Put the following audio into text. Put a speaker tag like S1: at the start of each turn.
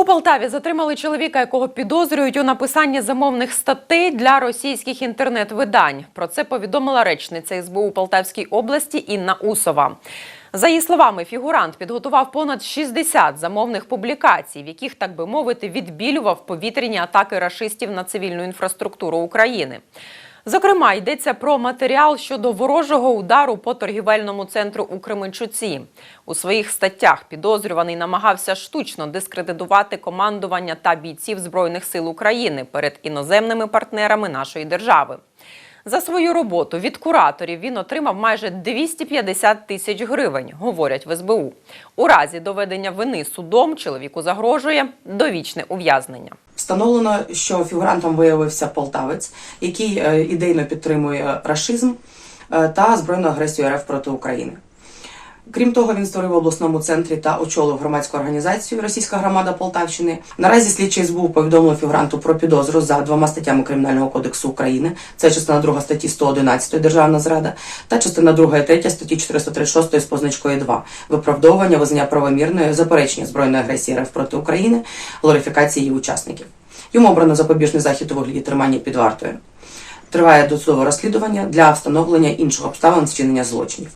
S1: У Полтаві затримали чоловіка, якого підозрюють у написанні замовних статей для російських інтернет-видань. Про це повідомила речниця СБУ Полтавській області Інна Усова. За її словами, фігурант підготував понад 60 замовних публікацій, в яких, так би мовити, відбілював повітряні атаки рашистів на цивільну інфраструктуру України. Зокрема, йдеться про матеріал щодо ворожого удару по торгівельному центру у Кременчуці. У своїх статтях підозрюваний намагався штучно дискредитувати командування та бійців Збройних сил України перед іноземними партнерами нашої держави. За свою роботу від кураторів він отримав майже 250 тисяч гривень, говорять в СБУ. У разі доведення вини судом чоловіку загрожує довічне ув'язнення.
S2: Встановлено, що фігурантом виявився полтавець, який е, ідейно підтримує рашизм е, та збройну агресію РФ проти України. Крім того, він створив в обласному центрі та очолив громадську організацію Російська громада Полтавщини. Наразі слідчий СБУ повідомив фігуранту про підозру за двома статтями Кримінального кодексу України. Це частина 2 статті 111 Державна зрада та частина 2 і 3 статті 436 з позначкою 2 виправдовування, визнання правомірної, заперечення збройної агресії РФ проти України, глорифікації її учасників. Йому обрано запобіжний захід у вигляді тримання під вартою. Триває досудове розслідування для встановлення інших обставин вчинення злочинів.